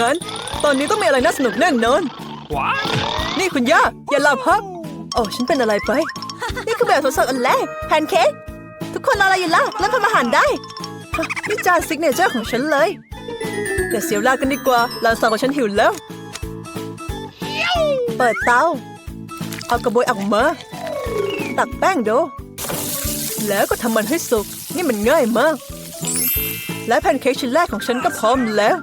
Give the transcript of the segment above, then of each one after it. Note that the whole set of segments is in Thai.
งั้น ตอนนี้ต้องมีอะไรน่าสนุกแน่นอน What? นี่คุณย่า อย่าหลับฮะโอ้ฉันเป็นอะไรไป นี่คือแบบสดๆอันแรกแพนเค้กทุกคนรออะไรอยู่ล่ะเริ่มทำอาหารได้ฮะนี่จานซิกเนเจอร์ของฉันเลยเดี๋ยวเสียเวลากันดีกว่าหลานสาวของฉันหิวแล้ว เปิดเตาเอากระบวยออกมาตักแป้งดูแล้วก็ทำมันให้สุก นี่มันง่ายมาก และแพนเค้กชิ้นแรกของฉันก็พร้อมแล้ว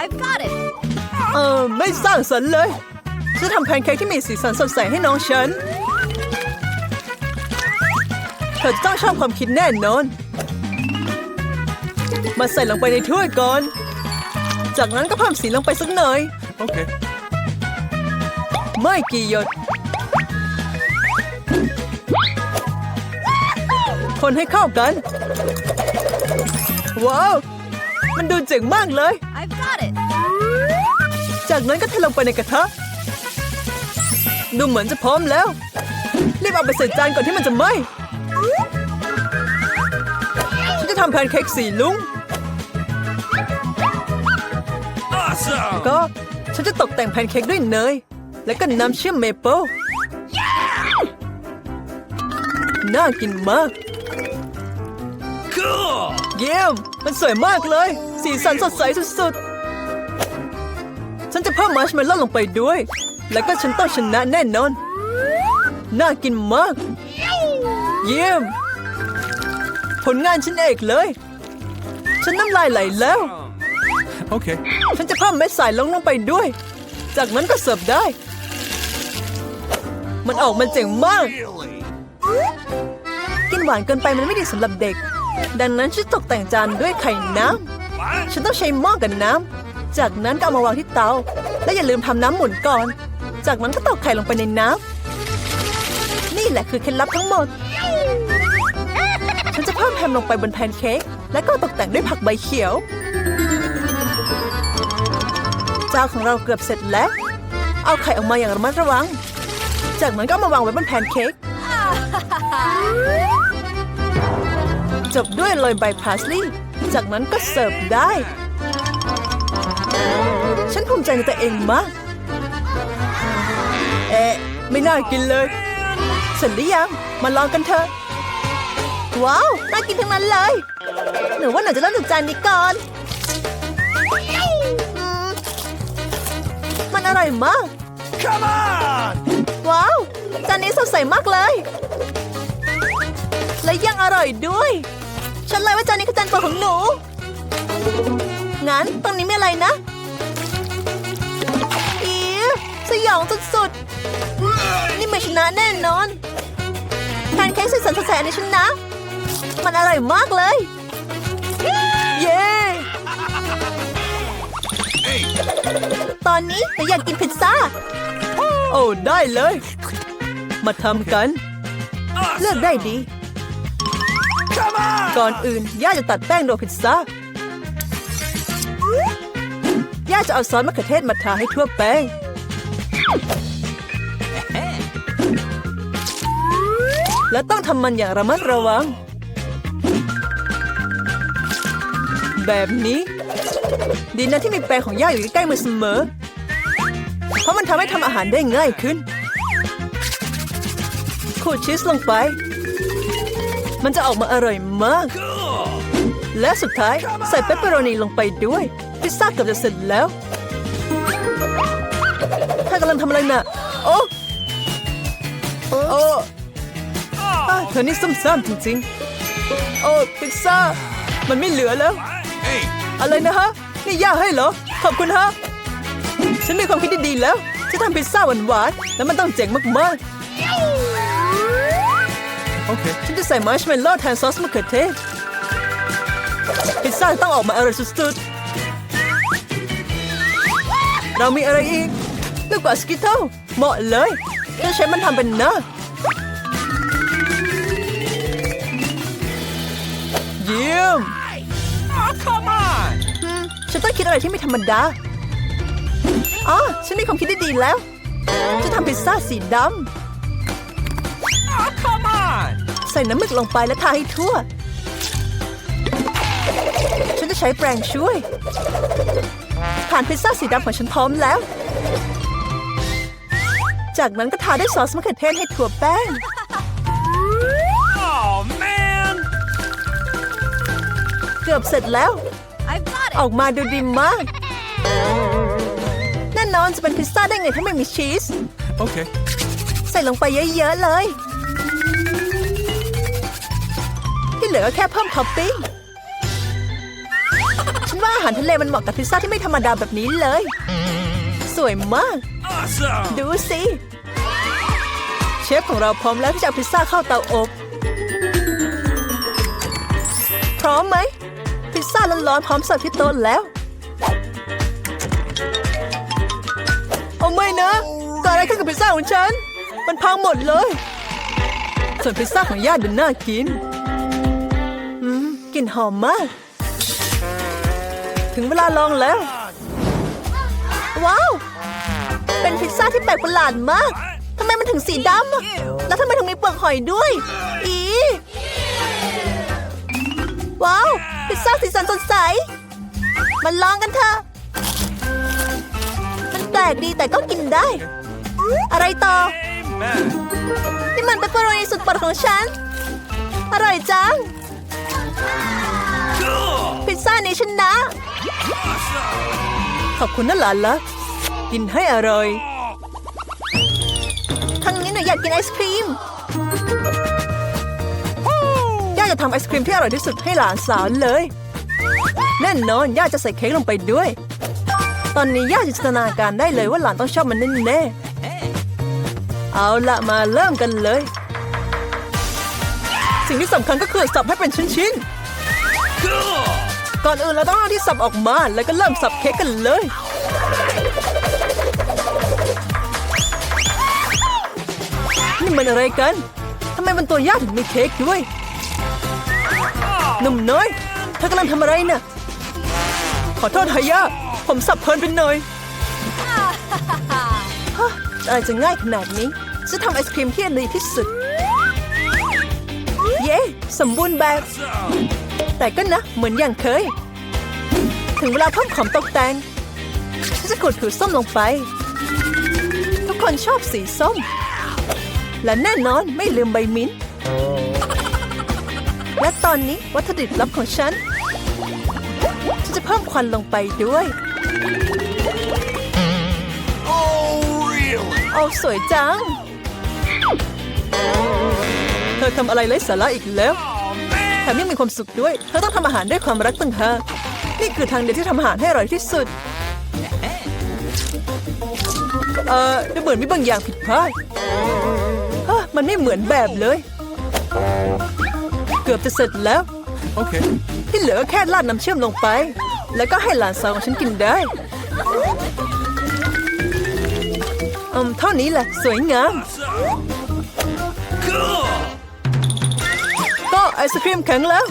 I've got it. เออไม่สร้างสรรค์เลยจะทำแพนเค้กที่มีสีสันสดใสให้น้องฉัน เธอจะต้องชอบความคิดแน่นอน มาใส่ลงไปในถ้วยก่อน จากนั้นก็เพิ่มสีลงไปสักหน่อย Okay. ไม่กี่หยด คนให้เข้ากัน ว้าว มันดูเจ๋งมากเลย I've got it. จากนั้นก็เทลงไปในกระทะ ดูเหมือนจะพร้อมแล้ว รีบเอาไปใส่จานก่อนที่มันจะไหม้ฉันจะทำแพนเค้กสีลุง Awesome! ก็ฉันจะตกแต่งแพนเค้กด้วยเนย และก็น้ำเชื่อมเมเปิลน่ากินมาก Cool! เยี่ยม มันสวยมากเลย สีสันสดใสสุดๆ ฉันจะเพิ่มมาร์ชเมลโล่ลงไปด้วย แล้วก็ฉันต้องชนะแน่นอน น่ากินมาก เยี่ยม ผลงานฉันเอกเลย ฉันน้ำลายไหลแล้ว Okay. ฉันจะเพิ่มเม็ดสายลงลงไปด้วย จากนั้นก็เสิร์ฟได้ มันออกมาเจ๋งมาก Really? กินหวานเกินไปมันไม่ดีสำหรับเด็ก ดังนั้นฉันตกแต่งจานด้วยไข่น้ำ What? ฉันต้องใช้หม้อกับน้ำ จากนั้นก็เอามาวางที่เตา และอย่าลืมทำน้ำหมุนก่อน จากนั้นก็ตอกไข่ลงไปในน้ำ นี่แหละคือเคล็ดลับทั้งหมด ฉันจะเพิ่มแฮมลงไปบนแพนเค้ก และก็ตกแต่งด้วยผักใบเขียว จานของเราเกือบเสร็จแล้ว เอาไข่ออกมาอย่างระมัดระวัง จากนั้นก็เอามาวางไว้บนแพนเค้ก จบด้วยโรยใบพาสลีย์จากนั้นก็เสิร์ฟได้ ฉันภูมิใจในตัวเองมาก เอ๊ะ ไม่น่ากินเลยเสร็จหรือยัง มาลองกันเถอะ ว้าว น่ากินทั้งนั้นเลย หนูว่าหนูจะเริ่มจากจานนี้ก่อนอืมมันอร่อยมาก Come on! ว้าว จานนี้สดใสมากเลย และยังอร่อยด้วย ฉันเลยว่าจานนี้คือจานโปรดของหนู งั้นตรงนี้มีอะไรนะ อีสยองสุดๆ นี่ไม่ชนะแน่นอนแพนเค้กสีสันสดใสอันนี้ชนะ มันอร่อยมากเลย เย้ Hey! ตอนนี้หนูอยากกินพิซซ่า โอ้ ได้เลย มาทำกัน เลือก Awesome! ได้ดี Come on! ก่อนอื่น ย่าจะตัดแป้งโดพิซซ่า ย่าจะเอาซอสมะเขือเทศมาทาให้ทั่วแป้ง และต้องทำมันอย่างระมัดระวัง แบบนี้ ดีนะที่มีแปรงของย่าอยู่ใกล้ๆมือเสมอ เพราะมันทำให้ทำอาหารได้ง่ายขึ้นขูดชีสลงไป มันจะออกมาอร่อยมาก Cool! และสุดท้ายใส่เปปเปอโรนีลงไปด้วย พิซซ่าเกือบจะเสร็จแล้วถ้ากำลังทำอะไรน่ะ โอ้โอ้อะเธอนี่ซุ่มซ่ามจริงๆ โอ้พิซซ่า มันไม่เหลือแล้ว Hey! อะไรนะฮะ นี่ย่าให้เหรอ ขอบคุณฮะ ฉันมีความคิดที่ดีแล้ว จะทำพิซซ่าหวานๆ แล้วมันต้องเจ๋งมาก Okay. ๆฉันจะใส่มาร์ชเมลโล่แทนซอสมะเขือเทศ พิซซ่าต้องออกมาอร่อยสุดๆ เรามีอะไรอีกลูกกว่าสกิทเทิลเหมาะเลยจะใช้มันทำเป็นหน้าเยี่ยม Oh, come on! อืมฉันต้องคิดอะไรที่ไม่ธรรมดา อ๋อ ฉันมีความคิดที่ดีแล้ว จะทำพิซซ่าสีด Oh, ส่น้ำหมึกลงไปและทาให้ทั่ว ฉันจะใช้แปรงช่วยทานพิซซ่าสีดำของฉันพร้อมแล้ว จากนั้นก็ทาด้วยซอสมะเขือเทศให้ถั่วแป้ง Oh man! เกือบเสร็จแล้ว I've got ออกมาดูดีมาก แน่นอนจะเป็นพิซซ่าได้ไงถ้าไม่มีชีส Okay. ใส่ลงไปเยอะ ๆ เลย ที่เหลือก็แค่เพิ่มท็อปปิ้ง ฉันว่าอาหารทะเลมันเหมาะกับพิซซ่าที่ไม่ธรรมดาแบบนี้เลย สวยมาก Awesome! ดูสิ เชฟของเราพร้อมแล้วที่จะเอาพิซซ่าเข้าเตาอบ พร้อมไหม พิซซ่าร้อนๆพร้อมเสิร์ฟที่โต๊ะแล้วเอาไม่นะเกิดอะไรขึ้นกับพิซซ่าของฉัน มันพังหมดเลย ส่วนพิซซ่าของญาติดูน่ากินอืมก ลิ่นหอมมาก ถึงเวลาลองแล้ว ว้าว เป็นพิซซ่าที่แปลกประหลาดมาก ทำไมมันถึงสีดำ แล้วทำไมถึงมีเปลือกหอยด้วย อี ว้าว พิซซ่าสีสันสดใส มันลองกันเถอะ มันแปลกดีแต่ก็กินได้ อะไรต่อ นี่มันเปปเปอโรนีสุดโปรดของฉัน อร่อยจัง พิซซ่านี้ชนะ ขอบคุณนะหลานละกินให้อร่อยครั้งนี้หนูอยากกินไอศครีมย่าจะทำไอศครีมที่อร่อยที่สุดให้หลานสาวเลย แน่นอนย่าจะใส่เค้กลงไปด้วย ตอนนี้ย่าจินตนาการได้เลยว่าหลานต้องชอบมันแน่ๆเอาละมาเริ่มกันเลย สิ่งที่สำคัญก็คือสับให้เป็นชิ้นๆ Cool! ก่อนอื่นเราต้องเอาที่สับออกมาแล้วก็เริ่มสับเค้กกันเลย นี่มันอะไรกันทำไมมันตัวยากถึงมีเค้กด้วยหนุ่มน้อยเธอกำลังทำอะไรน่ะขอโทษฮายาผมสับเพลินไปหน่อยฮะอะไรจะง่ายขนาดนี้ จะทำไอศครีมที่ดีที่สุด เย้ สมบูรณ์แบบ Awesome! แต่ก็นะ เหมือนอย่างเคย ถึงเวลาเพิ่มของตกแต่งฉันจะขูดผิวส้มลงไป ทุกคนชอบสีส้ม และแน่นอนไม่ลืมใบมิ้นท์และตอนนี้วัตถุดิบลับของฉัน ฉันจะเพิ่มควันลงไปด้วย Oh, really? โอ้สวยจังเธ อทำอะไรไร้สาระอีกแล้ว Oh, man! แถมยังมีความสุขด้วย เธอต้องทำอาหารด้วยความรักต่างหากนี่คือทางเดียวที่ทำอาหารให้อร่อยที่สุด เอ่อดูเหมือนมีบางอย่างผิดพลาดฮะมันไม่เหมือนแบบเลย เกือบจะเสร็จแล้ว Okay. ที่เหลือก็แค่ราดน้ำเชื่อมลงไป แล้วก็ให้หลานสาวของฉันกินได้อืมเท่านี้แหละ สวยงาม Awesome! Cool! ก็ไอศครีมแข็งแล้ว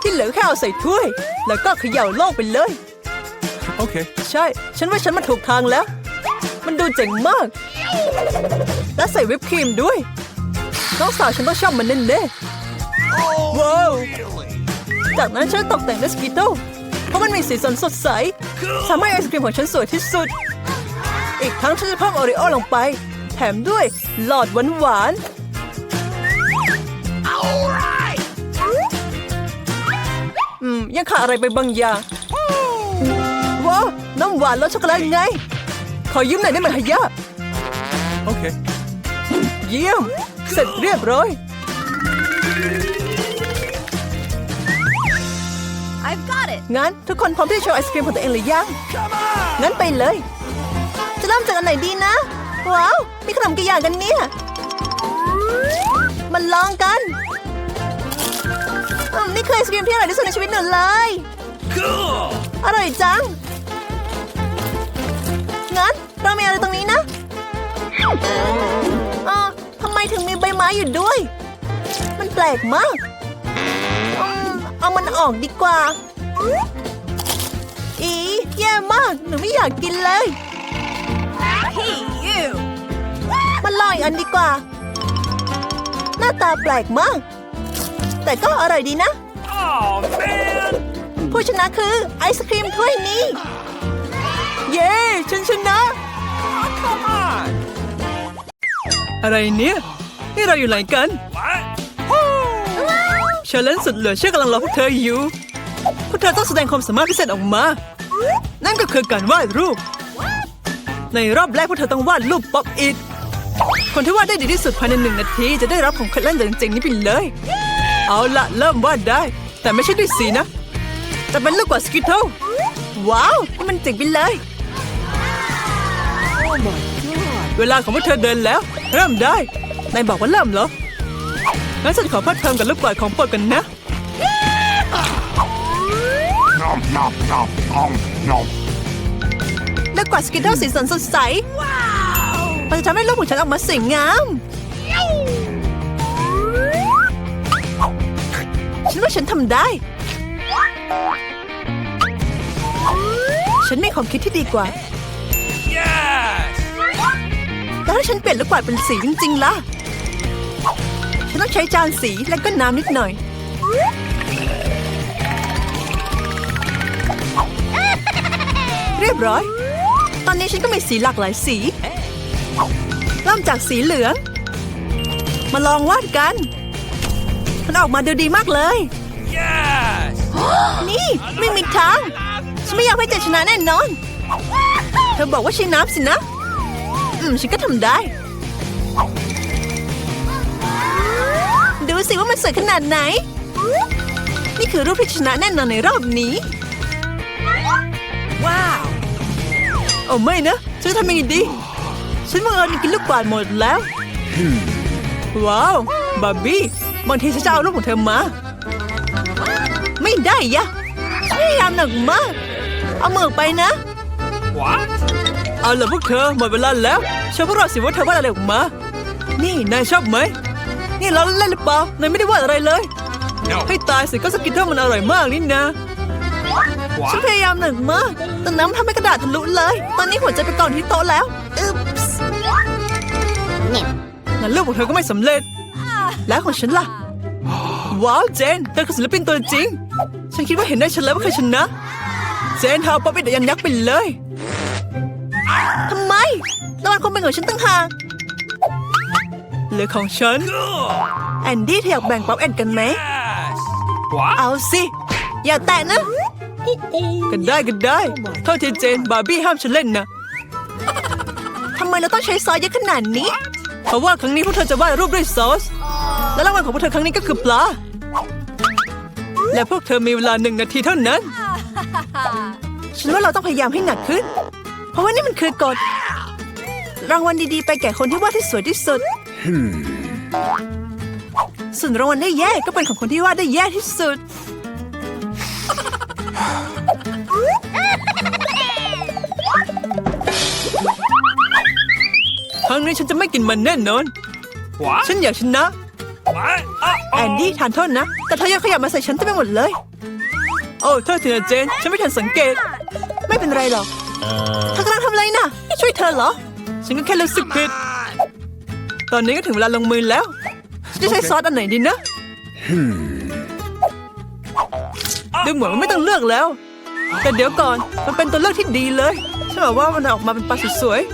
ที่เหลือแค่เอาใส่ถ้วย แล้วก็เขย่าโลกไปเลย Okay. ใช่ ฉันว่าฉันมาถูกทางแล้ว มันดูเจ๋งมาก และใส่วิปครีมด้วยน้องสาวฉันต้องชอบมันแน่ๆ Oh, Whoa. really? จากนั้นฉันตกแต่งด้วยสกิโต้เพราะมันมีสีสันสดใสทำให้ไอศครีมของฉันสวยที่สุด อีกทั้งฉันจะเพิ่มโอริโอลงไป แถมด้วยหลอดหวานหวานๆ ยังขาดอะไรไปบางอย่างว้าวน้ำหวานรสช็อกโกแลตไง ขอยืมหน่อยได้ไหมฮะยะ Okay. เยี่ยม เสร็จเรียบร้อย I've got it. งั้นทุกคนพร้อมที่จะโชว์ไอศครีมของตัวเองหรือยัง Come on! งั้นไปเลย จะเริ่มจากอันไหนดีนะ ว้าว มีขนมกี่อย่างกันเนี่ย มันลองกัน อืมนี่คือไอศกรีมที่อร่อยที่สุดในชีวิตหนูเลย Cool! อร่อยจัง งั้นเรามีอะไรตรงนี้นะเออทำไมถึงมีใบไม้อยู่ด้วย มันแปลกมากอืมเอามันออกดีกว่า อีแย่มาก หนูไม่อยากกินเลย Hey, you. มันลองอีกอันดีกว่า หน้าตาแปลกมาก แต่ก็อร่อยดีนะ Oh, man! ผู้ชนะคือไอศครีมถ้วยนี้ เย้ฉันชนะ Come on. อะไรเนี่ย นี่เราอยู่ไหนกัน What? เชลเลนสุดเหลือเชื่อกำลังรอพวกเธออยู่ พวกเธอต้องแสดงความสามารถพิเศษออกมา นั่นก็คือการวาดรูป ในรอบแรกพวกเธอต้องวาดรูปป๊อปอิดคนที่วาดได้ดีที่สุดภายในหนึ่งนาที จะได้รับของขวัญเล่นเจ๋งๆนี้ไปเลย เอาละเริ่มวาดได้ แต่ไม่ใช่ด้วยสีนะ แต่เป็นลูกกว่าสกิทเทิลว้าวนี่มันเจ๋งไปเลยเวลาของพวกเธอเดินแล้ว เริ่มได้นายบอกว่าเริ่มเหรองั้นฉันขอเพลิดเพลินกับลูกบอลของโปรดกันนะ Nom nom nom nom nom. ลูกกวาดสกิทเทิลสีสันสดใสมันจะทำให้ลูกของฉันออกมาสวยงาม ฉันทำได้ ฉันมีความคิดที่ดีกว่า Yes. แล้วถ้าฉันเปลี่ยนลูกกวาดเป็นสีจริงๆล่ะ ฉันต้องใช้จานสีและก็น้ำนิดหน่อย เรียบร้อย ตอนนี้ฉันก็มีสีหลากหลายสี เริ่มจากสีเหลือง มาลองวาดกัน มันออกมาดูดีมากเลย นี่ไม่มีทาง ฉันไม่อยากให้เจชนะแน่นอน เธอบอกว่าใช้น้ำสินะ อืม ฉันก็ทำได้ ดูสิว่ามันสวยขนาดไหน นี่คือรูปที่ชนะแน่นอนในรอบนี้ Wow. โอ้ไม่นะ ฉันจะทำยังไงดี ฉันบังเอิญกินลูกกวาดหมดแล้ว ว้าว บาร์บี้บางทีฉันจะเอารูปของเธอมา ไม่ได้ยะฉันพยายามหนักมาก เอามือออกไปนะ What? เอาล่ะพวกเธอหมดเวลาแล้วโชว์พวกเราสิว่าเธอวาดอะไรออกมา นี่นายชอบไหม นี่เราเล่นหรือเปล่านายไม่ได้วาดอะไรเลย No. ให้ตายสิก็สกินเทอร์มันอร่อยมากนี่นะ ฉัน What? พยายามหนักมากแต่น้ำทำให้กระดาษทะลุเลย ตอนนี้หัวใจไปกองที่โต๊ะแล้ว อึ๊บส์งั้นลูกของเธอก็ไม่สำเร็จ แล้วของฉันล่ะ ว้าวเจนเธอคือศิลปินตัวจริง ฉันคิดว่าเห็นได้ฉันแล้วว่าใครชนะ เจนเธอเอาป๊อปปี้เดยันยักษ์ไปเลยทำไมรางวัลคงเป็นของฉันตั้งหากเหลือของฉัน Cool. แอนดี้เธออยากแบ่งป๊อปแอนกันไหม Yes. What? เอาสิ อย่าแตะนะก็ได้ก็ได้เท่าที่เจน บาร์บี้ห้ามฉันเล่นนะทำไมเราต้องใช้ซอสเยอะขนาดนี้ เพราะว่าครั้งนี้พวกเธอจะวาดรูปด้วยซอส และรางวัลของพวกเธอครั้งนี้ก็คือปลา และพวกเธอมีเวลาหนึ่งนาทีเท่านั้น ฉันว่าเราต้องพยายามให้หนักขึ้น เพราะว่านี่มันคือกฎ รางวัลดีๆ ไปแก่คนที่วาดที่สวยที่สุด ส่วนรางวัลได้แย่ก็เป็นของคนที่วาดได้แย่ที่สุด ครั้งนี้ฉันจะไม่กินมันแน่นอน What? ฉันอยากชนะ What? แอน Uh-oh. ดี้ทานโทษนะ แต่เธอยังขยับมาใส่ฉันเต็มไปหมดเลย โอ้โทษทีนะเจน ฉันไม่ทันสังเกต ไม่เป็นไรหรอกเธอกำลังทำอะไรนะช่วยเธอเหรอ ฉันก็แค่รู้สึกผิด ตอนนี้ก็ถึงเวลาลงมือแล้วฉันจะใช้ซอสอันไหนดีนะดูเหมือนว่าไม่ต้องเลือกแล้ว แต่เดี๋ยวก่อนมันเป็นตัวเลือกที่ดีเลยฉันบอกว่ามันออกมาเป็นปลาสวยๆ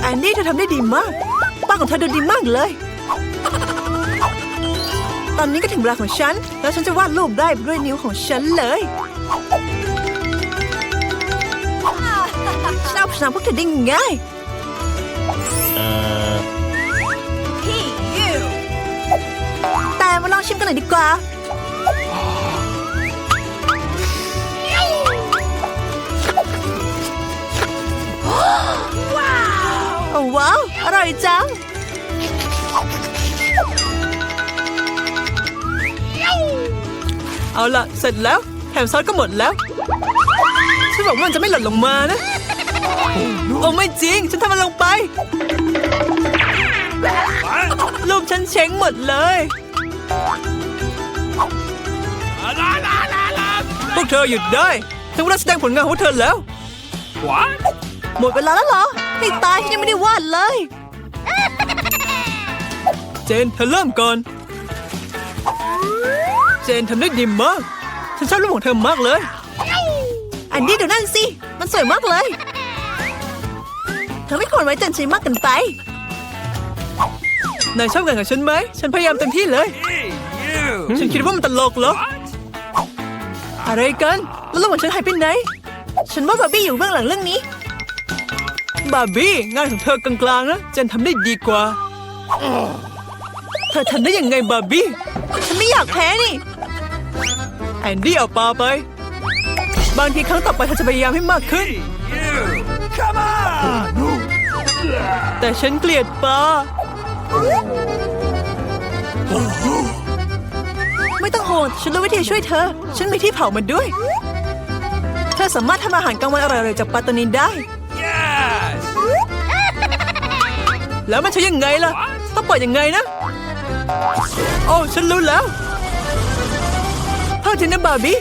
แอนดี้เธอทำได้ดีมากป้าของเธอดูดีมากเลย ตอนนี้ก็ถึงเวลาของฉัน แล้วฉันจะวาดรูปได้ด้วยนิ้วของฉันเลยฉันเอาชนะพวกเธอได้ง่าย P U. แต่มาลองชิมกันหน่อยดีกว่า ว้าว อร่อยจัง เอาละเสร็จแล้วแถมซอสก็หมดแล้ว ฉันบอกว่ามันจะไม่หล่นลงมานะ โอ้ไม่จริง ฉันทำมันลงไป What? รูปฉันเช้งหมดเลยพวกเธอหยุดได้ถึงเวลาแสดงผลงานของพวกเธอแล้ว What? หมดเวลาแล้วเหรอให้ตายฉันยังไม่ได้วาดเลยเจจนเธอเริ่มก่อน เจนทำได้ดีมาก ฉันชอบรูปของเธอมากเลย อันนี้ดูนั่นสิ มันสวยมากเลย เธอไม่ควรไว้ใจฉันมากเกินไป นายชอบกันกับฉันไหม ฉันพยายามเต็มที่เลย Hey, you. ฉันคิดว่ามันตลกเหรอ What? อะไรกัน แล้วระหว่างฉันหายไปไหน ฉันว่าบาร์บี้อยู่เบื้องหลังเรื่องนี้ บาร์บี้งานของเธอกลางๆนะเจนทำได้ดีกว่าเธอทำได้ยังไงบาร์บี้ฉันไม่อยากแพ้นี่แอนดี้เอาปลาไป บางทีครั้งต่อไปเธอจะพยายามให้มากขึ้น Hey, you. Come on. แต่ฉันเกลียดปลาไม่ต้องห่วงฉันรู้วิธีช่วยเธอ ฉันมีที่เผามันด้วย เธอสามารถทำอาหารกลางวันอร่อยๆจากปลาตัวนี้ได้ แล้วมันใช้ยังไงล่ะ ต้องเปิดยังไงนะ โอ้ ฉันรู้แล้วเท่าทีนะบาร์บี้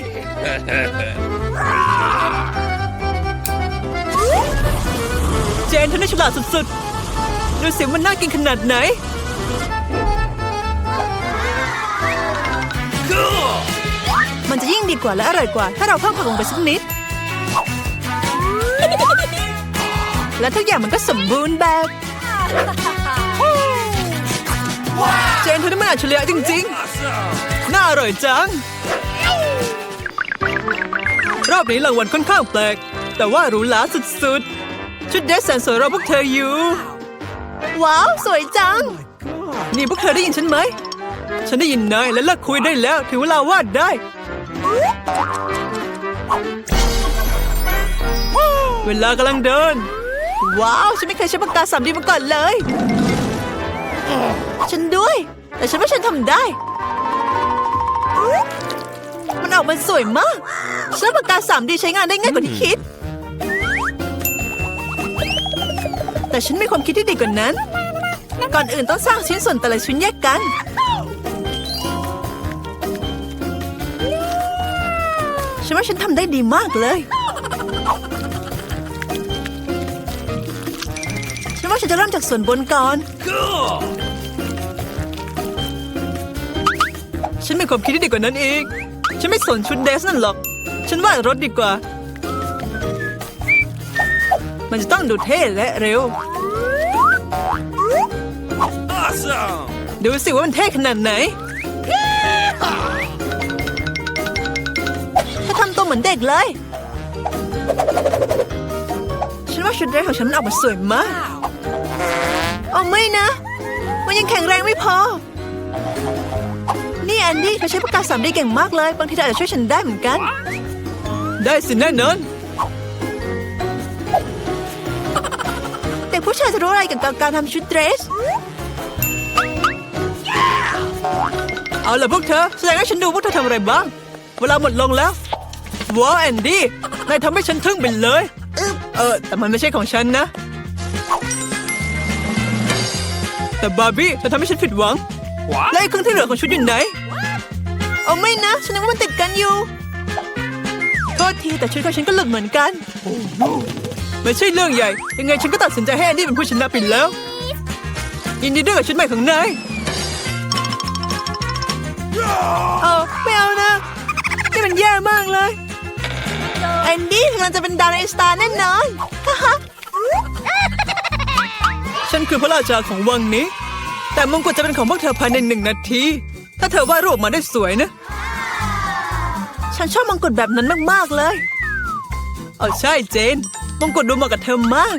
เจนเธอได้ฉลาดสุดๆ ดูสิมันน่ากินขนาดไหน มันจะยิ่งดีกว่าและอร่อยกว่า ถ้าเราเพิ่มผักลงไปสักนิด และทุกอย่างมันก็สมบูรณ์แบบ เจนเธอได้มันอัจฉริยะจริงๆ น่าอร่อยจัง รอบนี้รางวัลค่อนข้างแปลก แต่ว่าหรูหราสุดๆ ชุดเดรสแสนสวยรอพวกเธออยู่ ว้าว สวยจัง นี่พวกเธอได้ยินฉันไหม ฉันได้ยินนายและเลิกคุยได้แล้วถึงเวลาวาดได้ เวลากำลังเดิน ว้าว ฉันไม่เคยใช้ปากกาสามดีมาก่อนเลย ฉันด้วย แต่ฉันว่าฉันทำได้ มันออกมาสวยมากฉันว่าปากกาสามดีใช้งานได้ง่ายกว่าที่คิด แต่ฉันมีความคิดที่ดีกว่านั้น ก่อนอื่นต้องสร้างชิ้นส่วนแต่ละชิ้นแยกกันฉันว่าฉันทำได้ดีมากเลย ฉันว่าฉันจะเริ่มจากส่วนบนก่อน Cool. ฉันมีความคิดที่ดีกว่านั้นอีก ฉันไม่สนชุดเดรสนั่นหรอก ฉันวาดรถดีกว่า มันจะต้องดูเท่และเร็ว Awesome. ดูสิว่ามันเท่ขนาดไหน ถ้าทำตัวเหมือนเด็กเลย ฉันว่าชุดเดรสของฉันมันออกมาสวยมาก เอาไม่นะ มันยังแข็งแรงไม่พอ นี่แอนดี้เธอใช้ปากกาสามดีเก่งมากเลย บางทีเธออาจจะช่วยฉันได้เหมือนกัน ได้สิแน่นอนแต่ผู้ชายจะรู้อะไรเกี่ยวกับการทำชุดเดรส เอาล่ะพวกเธอ แสดงให้ฉันดูพวกเธอทำอะไรบ้าง เวลาหมดลงแล้วว้าวแอนดี้นายทำให้ฉันทึ่งไปเลย เออ แต่มันไม่ใช่ของฉันนะ แต่บาร์บี้เธอทำให้ฉันผิดหวัง What? และไอ้เครื่องที่เหลือของชุดอยู่ไหน เอาไม่นะ ฉันนึกว่ามันติดกันอยู่โทษทีแต่ชุดของฉันก็หลุดเหมือนกันไม่ใช่เรื่องใหญ่ ยังไงฉันก็ตัดสินใจให้แอนดี้เป็นผู้ชนะไปแล้ว ยินดีด้วยกับชุดใหม่ของนายเอาไม่เอานะนี่มันแย่มากเลยแอนดี้กำลังจะเป็นดาวในสตาร์แน่นอนฮ่าฮ่า ฉันคือพระราชาของวังนี้ แต่มงกุฎจะเป็นของพวกเธอภายในหนึ่งนาที ถ้าเธอวาดรูปมาได้สวยนะ ฉันชอบมงกุฎแบบนั้นมากๆเลยเออใช่เจน มงกุฎดูเหมาะกับเธอมาก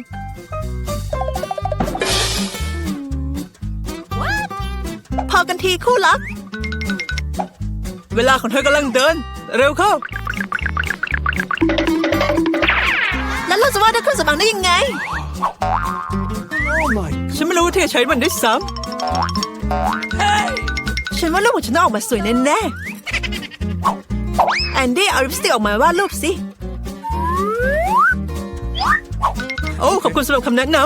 พอกันทีคู่รัก เวลาของเธอกำลังเดิน เร็วเข้า แล้วเราจะวาดด้วยเครื่องสำอางได้ยังไง ฉันไม่รู้วิธีใช้มันด้วยซ้ำฉันว่ารูปของฉันต้องออกมาสวยแน่ๆแอนดี้เอาลิปสติกออกมาวาดรูปสิ โอ้ขอบคุณสำหรับคำแนะนำ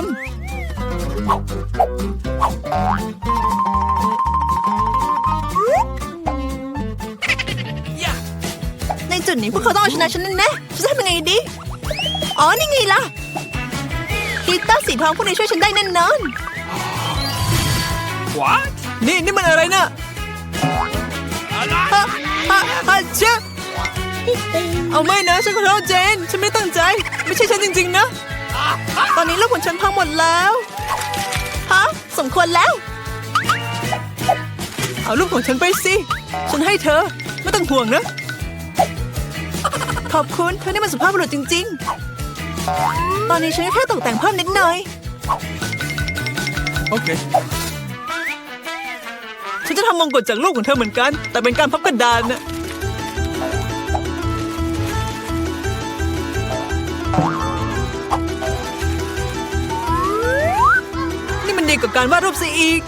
ในจุดนี้พวกเขาต้องเอาชนะฉันแน่ๆฉันจะทำยังไงดี อ๋อ นี่ไงล่ะ กลิตเตอร์สีทองพวกนี้ช่วยฉันได้แน่นอน What? นี่นี่มันอะไรนะฮะฮะฮะเชฟเอาไม่นะฉันขอโทษเจน ฉันไม่ได้ตั้งใจ ไม่ใช่ฉันจริง ๆ นะ ตอนนี้ลูกของฉันพังหมดแล้วฮะสมควรแล้ว เอารูปของฉันไปสิ ฉันให้เธอ ไม่ต้องห่วงนะ ขอบคุณเธอนี่มันสุภาพบุรุษจริง ๆ ตอนนี้ฉันก็แค่ตกแต่งเพิ่มนิดหน่อย Okay. ฉันจะทำมงกุฎจากรูปของเธอเหมือนกัน แต่เป็นการพับกระดานนะนี่มันดีกว่าการวาดรูปซะอีก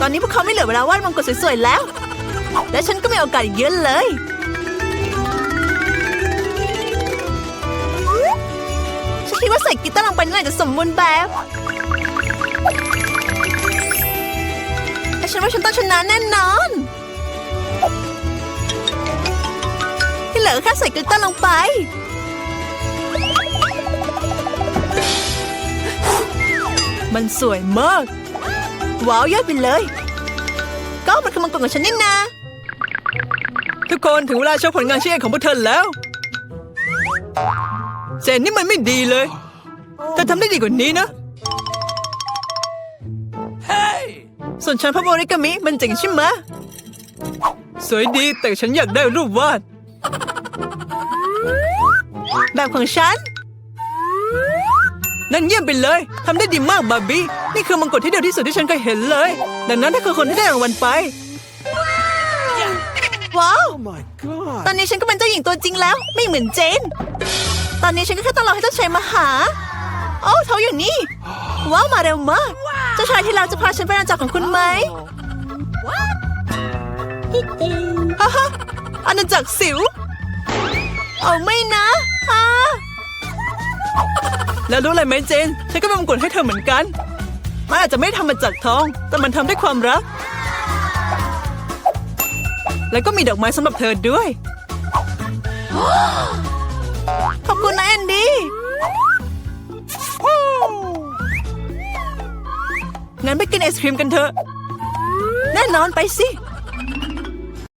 ตอนนี้พวกเขาไม่เหลือเวลาวาดมงกุฎสวยๆแล้ว และฉันก็มีโอกาสอีกเยอะเลย ว่าใส่กีตาร์ลงไปนี่แหละจะสมบูรณ์แบบแต่ฉันว่าฉันต้องชนะแน่นอน ที่เหลือแค่ใส่กีตาร์ลงไป มันสวยมาก ว้าวยอดไปเลย ก็มันคือมังกรของฉันนี่นาทุกคนถึงเวลาโชว์ผลงานชิ้นเอกของพวกเธอแล้วเจนนี่มันไม่ดีเลย เธอทำได้ดีกว่านี้นะ Hey! ส่วนฉันพับโอริกามิ มันเจ๋งใช่ไหมสวยดีแต่ฉันอยากได้รูปวาด แบบของฉัน นั่นเยี่ยมไปเลยทำได้ดีมากบาร์บี้ นี่คือมังกรที่เดียวที่สุดที่ฉันเคยเห็นเลย ดังนั้นถ้าคือคนที่ได้รางวัลไป ว้าว Oh my god. ตอนนี้ฉันก็เป็นเจ้าหญิงตัวจริงแล้ว ไม่เหมือนเจน ตอนนี้ฉันก็แค่ต้องรอให้เจ้าชายมาหา โอ้เขาอยู่นี่ ว้าว มาเร็วมากเจ้าชายที่เราจะพาฉันไปอาณาจักรของคุณไหมฮ่าฮ่าอาณาจักรสิว เอาไม่นะอ่าแล้วรู้อะไรไหมเจน ฉันก็เป็นมงกุฎให้เธอเหมือนกัน มันอาจจะไม่ทำมาจากทอง แต่มันทำด้วยความรัก แล้วก็มีดอกไม้สำหรับเธอด้วย งั้นไปกินไอศครีมกันเถอะ แน่นอนไปสิ